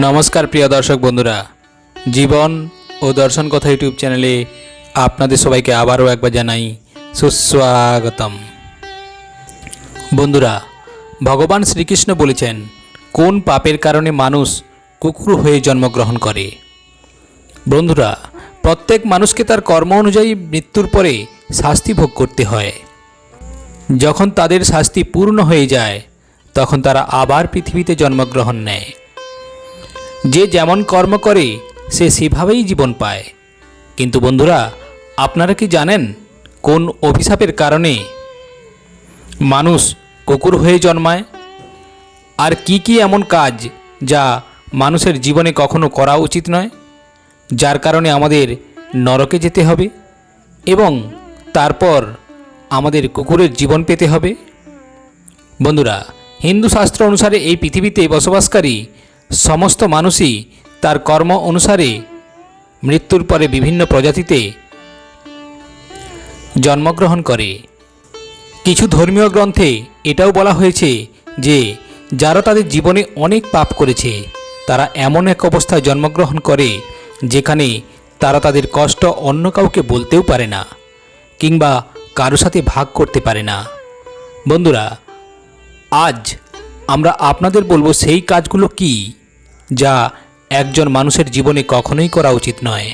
নমস্কার, প্রিয় দর্শক বন্ধুরা। জীবন ও দর্শন কথা ইউটিউব চ্যানেলে আপনাদের সবাইকে আবারও একবার জানাই সুস্বাগতম। বন্ধুরা, ভগবান শ্রীকৃষ্ণ বলেছেন, কোন পাপের কারণে মানুষ কুকুর হয়ে জন্মগ্রহণ করে? বন্ধুরা, প্রত্যেক মানুষকে তার কর্ম অনুযায়ী মৃত্যুর পরে শাস্তি ভোগ করতে হয়। যখন তাদের শাস্তি পূর্ণ হয়ে যায়, তখন তারা আবার পৃথিবীতে জন্মগ্রহণ নেয়। যে যেমন কর্ম করে, সে সেভাবেই জীবন পায়। কিন্তু বন্ধুরা, আপনারা কি জানেন কোন অভিশাপের কারণে মানুষ কুকুর হয়ে জন্মায়? আর কি কি এমন কাজ যা মানুষের জীবনে কখনো করা উচিত নয়? যার কারণে আমাদের নরকে যেতে হবে এবং তারপর আমাদের কুকুরের জীবন পেতে হবে। বন্ধুরা, হিন্দু শাস্ত্র অনুসারে এই পৃথিবীতে বসবাসকারী সমস্ত মানুষই তার কর্ম অনুসারে মৃত্যুর পরে বিভিন্ন প্রজাতিতে জন্মগ্রহণ করে। কিছু ধর্মীয় গ্রন্থে এটাও বলা হয়েছে যে, যারা তাদের জীবনে অনেক পাপ করেছে, তারা এমন এক অবস্থায় জন্মগ্রহণ করে, যেখানে তারা তাদের কষ্ট অন্য কাউকে বলতেও পারে না, কিংবা কারও সাথে ভাগ করতে পারে না। বন্ধুরা, আজ আমরা আপনাদের বলব সেই কাজগুলো কি? যা একজন মানুষের জীবনে কখনোই করা উচিত নয়।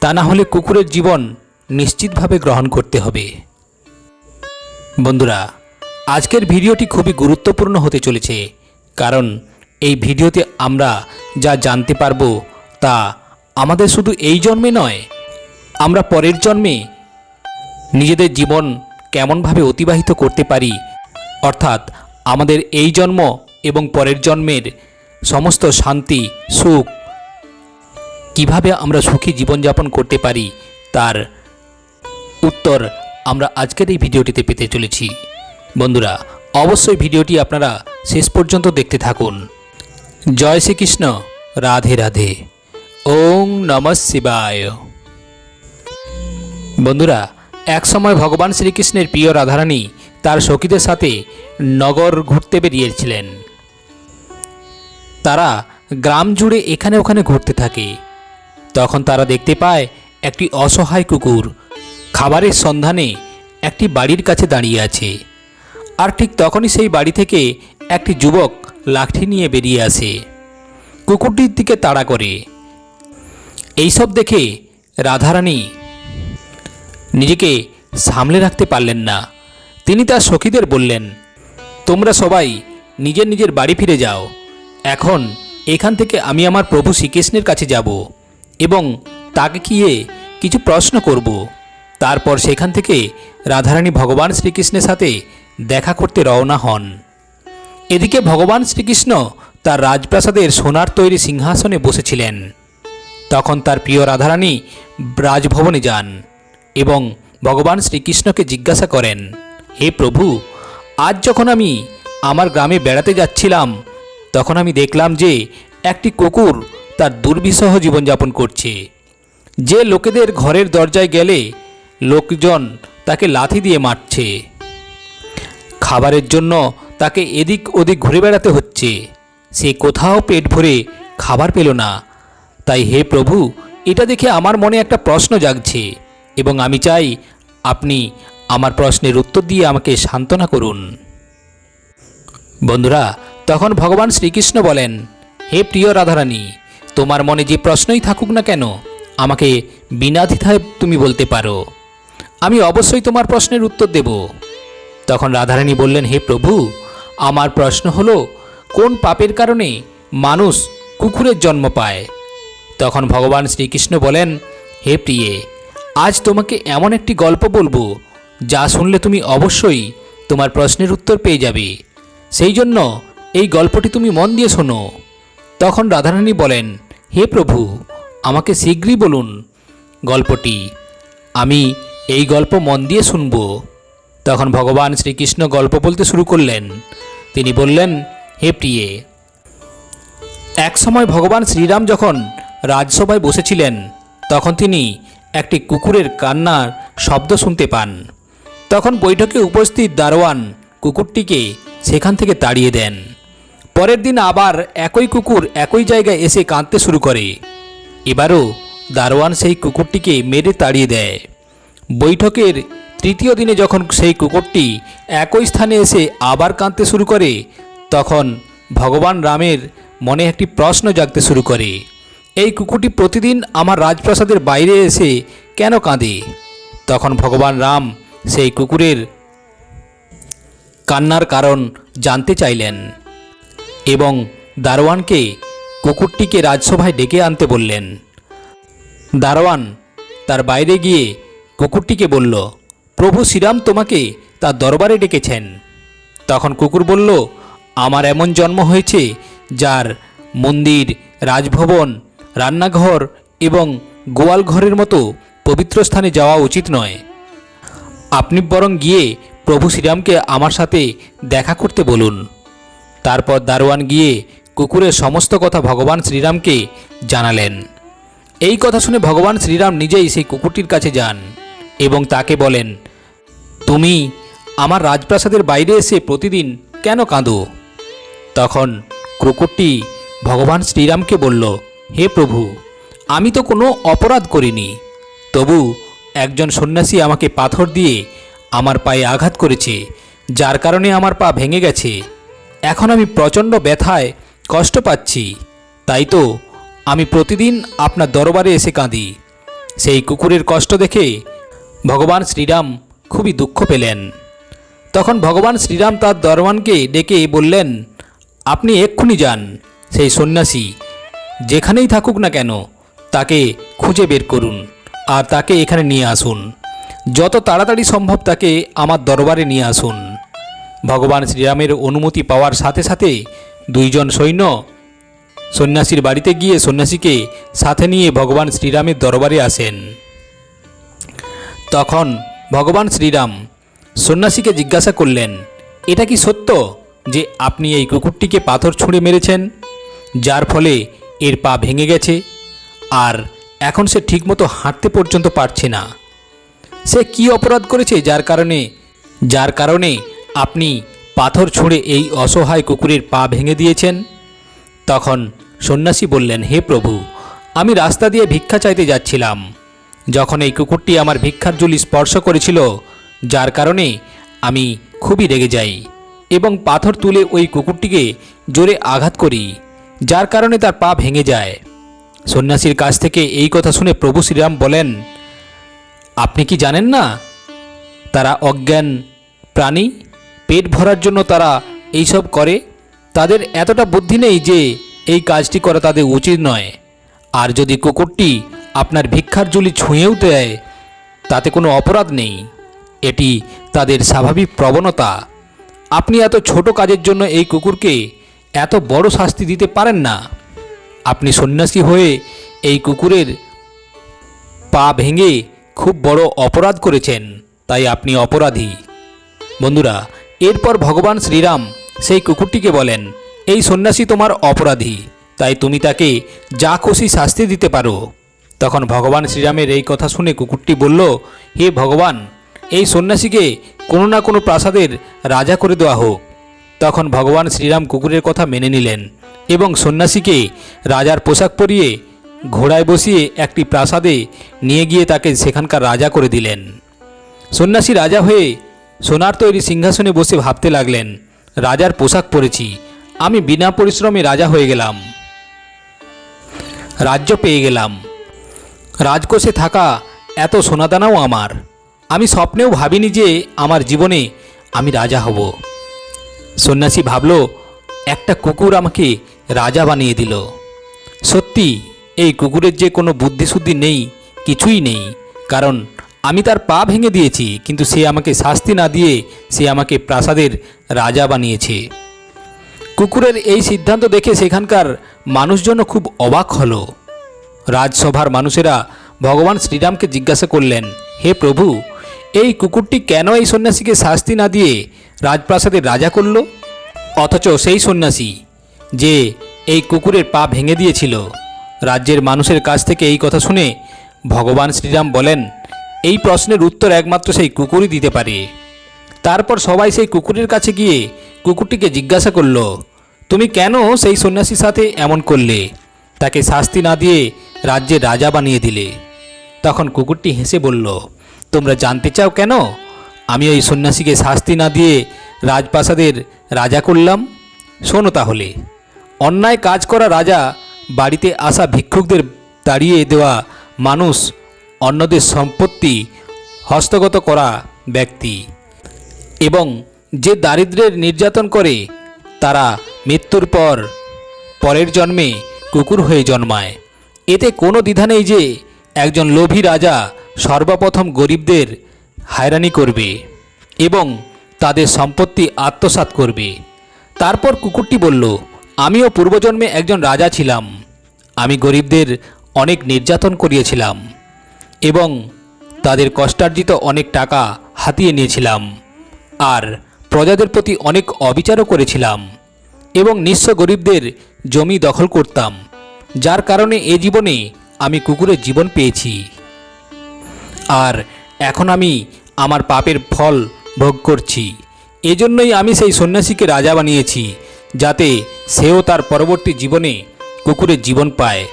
তা না হলে কুকুরের জীবন নিশ্চিতভাবে গ্রহণ করতে হবে। বন্ধুরা, আজকের ভিডিওটি খুবই গুরুত্বপূর্ণ হতে চলেছে, কারণ এই ভিডিওতে আমরা যা জানতে পারব তা আমাদের শুধু এই জন্মে নয়, আমরা পরের জন্মে নিজেদের জীবন কেমনভাবে অতিবাহিত করতে পারি, অর্থাৎ আমাদের এই জন্ম এবং পরের জন্মের সমস্ত শান্তি, সুখ কীভাবে আমরা সুখী জীবনযাপন করতে পারি, তার উত্তর আমরা আজকের এই ভিডিওটিতে পেতে চলেছি। বন্ধুরা, অবশ্যই ভিডিওটি আপনারা শেষ পর্যন্ত দেখতে থাকুন। জয় শ্রীকৃষ্ণ। রাধে রাধে। ওং নম শিবায়। বন্ধুরা, একসময় ভগবান শ্রীকৃষ্ণের প্রিয় রাধারানী তার সখীদের সাথে নগর ঘুরতে বেরিয়েছিলেন। তারা গ্রাম জুড়ে এখানে ওখানে ঘুরতে থাকে। তখন তারা দেখতে পায় একটি অসহায় কুকুর খাবারের সন্ধানে একটি বাড়ির কাছে দাঁড়িয়ে আছে। আর ঠিক তখনই সেই বাড়ি থেকে একটি যুবক লাঠি নিয়ে বেরিয়ে আসে। কুকুরটির দিকে তাড়া করে। এইসব দেখে রাধারানী নিজেকে সামলে রাখতে পারলেন না। তিনি তার সখীদের বললেন, তোমরা সবাই নিজের নিজের বাড়ি ফিরে যাও। এখন এখান থেকে আমি আমার প্রভু শ্রীকৃষ্ণের কাছে যাব এবং তাকে গিয়ে কিছু প্রশ্ন করব। তারপর সেখান থেকে রাধারানী ভগবান শ্রীকৃষ্ণের সাথে দেখা করতে রওনা হন। এদিকে ভগবান শ্রীকৃষ্ণ তার রাজপ্রাসাদের সোনার তৈরি সিংহাসনে বসেছিলেন। তখন তার প্রিয় রাধারানী রাজভবনে যান এবং ভগবান শ্রীকৃষ্ণকে জিজ্ঞাসা করেন, হে প্রভু, আজ যখন আমি আমার গ্রামে বেড়াতে যাচ্ছিলাম তখন আমি দেখলাম যে একটি কুকুর তার দুর্বিষহ জীবনযাপন করছে। যে লোকেদের ঘরের দরজায় গেলে লোকজন তাকে লাথি দিয়ে মারছে। খাবারের জন্য তাকে এদিক ওদিক ঘুরে বেড়াতে হচ্ছে। সে কোথাও পেট ভরে খাবার পেল না। তাই হে প্রভু, এটা দেখে আমার মনে একটা প্রশ্ন জাগছে এবং আমি চাই আপনি আমার প্রশ্নের উত্তর দিয়ে আমাকে সান্ত্বনা করুন। বন্ধুরা তখন ভগবান শ্রীকৃষ্ণ বলেন, হে প্রিয় রাধারানী, তোমার মনে যে প্রশ্নই থাকুক না কেন, আমাকে বিনা তুমি বলতে পারো। আমি অবশ্যই তোমার প্রশ্নের উত্তর দেব। তখন রাধারানী বললেন, হে প্রভু, আমার প্রশ্ন হলো, কোন পাপের কারণে মানুষ কুকুরের জন্ম পায়? তখন ভগবান শ্রীকৃষ্ণ বলেন, হে প্রিয়ে, আজ তোমাকে এমন একটি গল্প বলব, যা শুনলে তুমি অবশ্যই তোমার প্রশ্নের উত্তর পেয়ে যাবে। সেই জন্য এই গল্পটি তুমি মন দিয়ে শোনো। তখন রাধারানী বলেন, হে প্রভু, আমাকে শীঘ্রই বলুন গল্পটি। আমি এই গল্প মন দিয়ে শুনব। তখন ভগবান শ্রীকৃষ্ণ গল্প বলতে শুরু করলেন। তিনি বললেন, হে প্রিয়ে, এক সময় ভগবান শ্রীরাম যখন রাজসভায় বসেছিলেন, তখন তিনি একটি কুকুরের কান্নার শব্দ শুনতে পান। তখন বৈঠকে উপস্থিত দারোয়ান কুকুরটিকে সেখান থেকে তাড়িয়ে দেন। পরের দিন আবার একই কুকুর একই জায়গায় এসে কাঁদতে শুরু করে। এবারও দারোয়ান সেই কুকুরটিকে মেরে তাড়িয়ে দেয়। বৈঠকের তৃতীয় দিনে যখন সেই কুকুরটি একই স্থানে এসে আবার কাঁদতে শুরু করে, তখন ভগবান রামের মনে একটি প্রশ্ন জাগতে শুরু করে, এই কুকুরটি প্রতিদিন আমার রাজপ্রাসাদের বাইরে এসে কেন কাঁদে? তখন ভগবান রাম সেই কুকুরের কান্নার কারণ জানতে চাইলেন। এবং দারোয়ানকে কুকুরটিকে রাজসভায় ডেকে আনতে বললেন। দারোয়ান তার বাইরে গিয়ে কুকুরটিকে বলল, প্রভু শ্রীরাম তোমাকে তার দরবারে ডেকেছেন। তখন কুকুর বলল, আমার এমন জন্ম হয়েছে যার মন্দির, রাজভবন, রান্নাঘর এবং গোয়াল ঘরের মতো পবিত্র স্থানে যাওয়া উচিত নয়। আপনি বরং গিয়ে প্রভু শ্রীরামকে আমার সাথে দেখা করতে বলুন। তারপর দারোয়ান গিয়ে কুকুরের সমস্ত কথা ভগবান শ্রীরামকে জানালেন। এই কথা শুনে ভগবান শ্রীরাম নিজেই সেই কুকুরটির কাছে যান এবং তাকে বলেন, তুমি আমার রাজপ্রাসাদের বাইরে এসে প্রতিদিন কেন কাঁদো? তখন কুকুরটি ভগবান শ্রীরামকে বলল, হে প্রভু, আমি তো কোনো অপরাধ করিনি। তবু একজন সন্ন্যাসী আমাকে পাথর দিয়ে আমার পায়ে আঘাত করেছে, যার কারণে আমার পা ভেঙে গেছে। এখন আমি প্রচণ্ড ব্যথায় কষ্ট পাচ্ছি। তাই তো, আমি প্রতিদিন আপনার দরবারে এসে কাঁদি। সেই কুকুরের কষ্ট দেখে ভগবান শ্রীরাম খুবই দুঃখ পেলেন। তখন ভগবান শ্রীরাম তার দরবানকে ডেকে বললেন, আপনি এক্ষুনি যান, সেই সন্ন্যাসী। যেখানেই থাকুক না কেন, তাকে খুঁজে বের করুন আর তাকে এখানে নিয়ে আসুন। যত তাড়াতাড়ি সম্ভব তাকে আমার দরবারে নিয়ে আসুন। ভগবান শ্রীরামের অনুমতি পাওয়ার সাথে সাথে দুইজন সৈন্য সন্ন্যাসীর বাড়িতে গিয়ে সন্ন্যাসীকে সাথে নিয়ে ভগবান শ্রীরামের দরবারে আসেন। তখন ভগবান শ্রীরাম সন্ন্যাসীকে জিজ্ঞাসা করলেন, এটা কি সত্য যে আপনি এই কুকুরটিকে পাথর ছুঁড়ে মেরেছেন? যার ফলে এর পা ভেঙে গেছে আর এখন সে ঠিকমতো হাঁটতে পর্যন্ত পারছে না। সে কি অপরাধ করেছে যার কারণে যার কারণে আপনি পাথর ছুঁড়ে এই অসহায় কুকুরের পা ভেঙে দিয়েছেন? তখন সন্ন্যাসী বললেন, হে প্রভু, আমি রাস্তা দিয়ে ভিক্ষা চাইতে যাচ্ছিলাম। যখন এই কুকুরটি আমার ভিক্ষার জুলি স্পর্শ করেছিল, যার কারণে আমি খুবই রেগে যাই এবং পাথর তুলে ওই কুকুরটিকে জোরে আঘাত করি, যার কারণে তার পা ভেঙে যায়। সন্ন্যাসীর কাছ থেকে এই কথা শুনে প্রভু শ্রীরাম বলেন, আপনি কি জানেন না, তারা অজ্ঞান প্রাণী পেট ভরার জন্য তারা এইসব করে? তাদের এতটা বুদ্ধি নেই যে এই কাজটি করা তাদের উচিত নয়। আর যদি কুকুরটি আপনার ভিক্ষার জুলি ছুঁয়েও দেয়, তাতে কোনো অপরাধ নেই। এটি তাদের স্বাভাবিক প্রবণতা। আপনি এত ছোট কাজের জন্য এই কুকুরকে এত বড় শাস্তি দিতে পারেন না। আপনি সন্ন্যাসী হয়ে এই কুকুরের পা ভেঙে খুব বড় অপরাধ করেছেন, তাই আপনি অপরাধী। বন্ধুরা এরপর ভগবান শ্রীরাম সেই কুকুরটিকে বলেন, এই সন্ন্যাসী তোমার অপরাধী, তাই তুমি তাকে যা খুশি শাস্তি দিতে পারো। তখন ভগবান শ্রীরামের এই কথা শুনে কুকুরটি বলল, হে ভগবান, এই সন্ন্যাসীকে কোনো না কোনো প্রাসাদের রাজা করে দেওয়া হোক। তখন ভগবান শ্রীরাম কুকুরের কথা মেনে নিলেন এবং সন্ন্যাসীকে রাজার পোশাক পরিয়ে ঘোড়ায় বসিয়ে একটি প্রাসাদে নিয়ে গিয়ে তাকে সেখানকার রাজা করে দিলেন। সন্ন্যাসী রাজা হয়ে সোনার তৈরি সিংহাসনে বসে ভাবতে লাগলেন, রাজার পোশাক পরেছি, আমি বিনা পরিশ্রমে রাজা হয়ে গেলাম। রাজ্য পেয়ে গেলাম। রাজকোষে থাকা এত সোনাদানাও আমার। আমি স্বপ্নেও ভাবিনি যে আমার জীবনে আমি রাজা হব। সন্ন্যাসী ভাবল, একটা কুকুর আমাকে রাজা বানিয়ে দিল। সত্যি, এই কুকুরের যে কোনো বুদ্ধিশুদ্ধি নেই, কিছুই নেই, কারণ আমি তার পা ভেঙে দিয়েছি, কিন্তু সে আমাকে শাস্তি না দিয়ে সে আমাকে প্রাসাদের রাজা বানিয়েছে। কুকুরের এই সিদ্ধান্ত দেখে সেখানকার মানুষজন খুব অবাক হলো। রাজসভার মানুষেরা ভগবান শ্রীরামকে জিজ্ঞাসা করলেন, হে প্রভু, এই কুকুরটি কেন এই সন্ন্যাসীকে শাস্তি না দিয়ে রাজপ্রাসাদের রাজা করল? অথচ সেই সন্ন্যাসী যে এই কুকুরের পা ভেঙে দিয়েছিল, রাজ্যের মানুষের কাছ থেকে এই কথা শুনে ভগবান শ্রীরাম বলেন এই প্রশ্নের উত্তর একমাত্র সেই কুকুরই দিতে পারে। তারপর সবাই সেই কুকুরের কাছে গিয়ে কুকুরটিকে জিজ্ঞাসা করল, তুমি কেন সেই সন্ন্যাসীর সাথে এমন করলে? তাকে শাস্তি না দিয়ে রাজ্যের রাজা বানিয়ে দিলে। তখন কুকুরটি হেসে বলল, তোমরা জানতে চাও কেন? আমি ওই সন্ন্যাসীকে শাস্তি না দিয়ে রাজপ্রাসাদের রাজা করলাম। শোনো তাহলে, অন্যায় কাজ করা রাজা বাড়িতে আসা ভিক্ষুকদের দাঁড়িয়ে দেওয়া মানুষ অন্যদের সম্পত্তি হস্তগত করা ব্যক্তি এবং যে দারিদ্র্যের নির্যাতন করে, তারা মৃত্যুর পর পরের জন্মে কুকুর হয়ে জন্মায়। এতে কোনো দ্বিধা নেই যে একজন লোভী রাজা সর্বপ্রথম গরিবদের হায়রানি করবে এবং তাদের সম্পত্তি আত্মসাৎ করবে। তারপর কুকুরটি বলল, আমিও পূর্বজন্মে একজন রাজা ছিলাম। আমি গরিবদের অনেক নির্যাতন করিয়েছিলাম। এবং তাদের কষ্টার্জিত অনেক টাকা হাতিয়ে নিয়েছিলাম। আর প্রজাদের প্রতি অনেক অবিচারও করেছিলাম এবং নিঃস্ব গরিবদের জমি দখল করতাম, যার কারণে এ জীবনে আমি কুকুরের জীবন পেয়েছি। আর এখন আমি আমার পাপের ফল ভোগ করছি। এজন্যই আমি সেই সন্ন্যাসীকে রাজা বানিয়েছি, যাতে সেও তার পরবর্তী জীবনে কুকুরের জীবন পায়।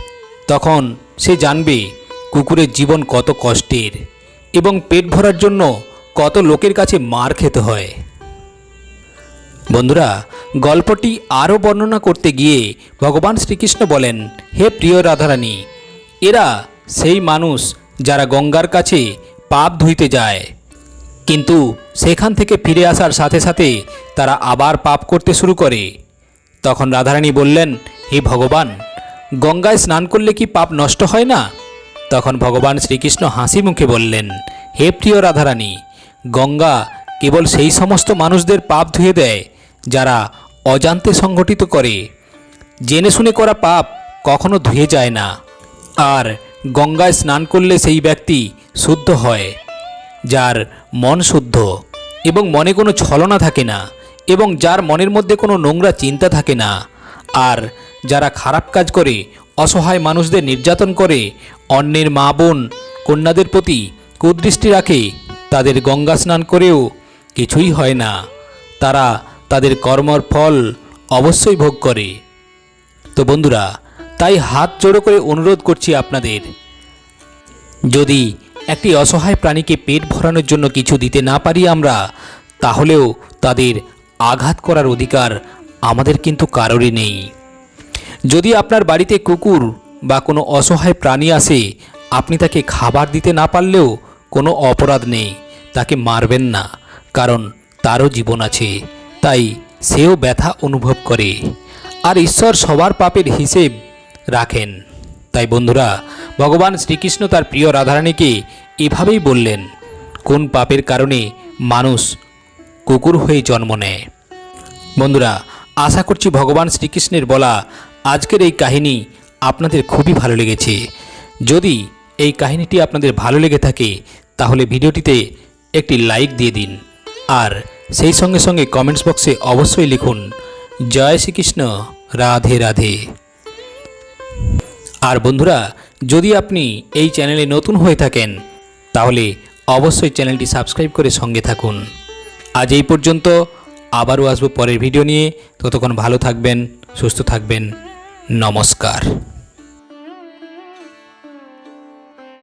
তখন সে জানবে কুকুরের জীবন কত কষ্টের এবং পেট ভরার জন্য কত লোকের কাছে মার খেতে হয়। বন্ধুরা, গল্পটি আরও বর্ণনা করতে গিয়ে ভগবান শ্রীকৃষ্ণ বলেন, হে প্রিয় রাধারানী, এরা সেই মানুষ যারা গঙ্গার কাছে পাপ ধুইতে যায়। কিন্তু সেখান থেকে ফিরে আসার সাথে সাথে তারা আবার পাপ করতে শুরু করে। তখন রাধারানী বললেন, হে ভগবান, গঙ্গায় স্নান করলে কি পাপ নষ্ট হয় না? তখন ভগবান শ্রীকৃষ্ণ হাসি মুখে বললেন, হে প্রিয় রাধারানী, গঙ্গা কেবল সেই সমস্ত মানুষদের পাপ ধুয়ে দেয় যারা অজান্তে সংগঠিত করে। জেনে শুনে করা পাপ কখনো ধুয়ে যায় না। আর গঙ্গায় স্নান করলে সেই ব্যক্তি শুদ্ধ হয়, যার মন শুদ্ধ এবং মনে কোনো ছলনা থাকে না এবং যার মনের মধ্যে কোনো নোংরা চিন্তা থাকে না। আর যারা খারাপ কাজ করে অসহায় মানুষদের নির্যাতন করে, অন্যের মা বোন, কন্যাদের প্রতি কুদৃষ্টি রাখে, তাদের গঙ্গা স্নান করেও কিছুই হয় না। তারা তাদের কর্মর ফল অবশ্যই ভোগ করে। তো বন্ধুরা, তাই হাত জোড়ো করে অনুরোধ করছি আপনাদের, যদি একটি অসহায় প্রাণীকে পেট ভরানোর জন্য কিছু দিতে না পারি আমরা, তাহলেও তাদের আঘাত করার অধিকার আমাদের কিন্তু কারোরই নেই। যদি আপনার বাড়িতে কুকুর বা কোনো অসহায় প্রাণী আসে, আপনি তাকে খাবার দিতে না পারলেও কোনো অপরাধ নেই, তাকে মারবেন না, কারণ তারও জীবন আছে, তাই সেও ব্যথা অনুভব করে। আর ঈশ্বর সবার পাপের হিসেব রাখেন। তাই বন্ধুরা, ভগবান শ্রীকৃষ্ণ তার প্রিয় রাধারানীকে এভাবেই বললেন, কোন পাপের কারণে মানুষ কুকুর হয়ে জন্ম নেয়? বন্ধুরা, আশা করছি ভগবান শ্রীকৃষ্ণের বলা আজকের এই কাহিনী আপনাদের খুবই ভালো লেগেছে। যদি এই কাহিনীটি আপনাদের ভালো লেগে থাকে, তাহলে ভিডিওটিতে একটি লাইক দিয়ে দিন। আর সেই সঙ্গে সঙ্গে কমেন্টস বক্সে অবশ্যই লিখুন, জয় শ্রীকৃষ্ণ, রাধে রাধে। আর বন্ধুরা, যদি আপনি এই চ্যানেলে নতুন হয়ে থাকেন, তাহলে অবশ্যই চ্যানেলটি সাবস্ক্রাইব করে সঙ্গে থাকুন। আজ এই পর্যন্ত আবারও আসব পরের ভিডিও নিয়ে। ততক্ষণ ভালো থাকবেন, সুস্থ থাকবেন। নমস্কার।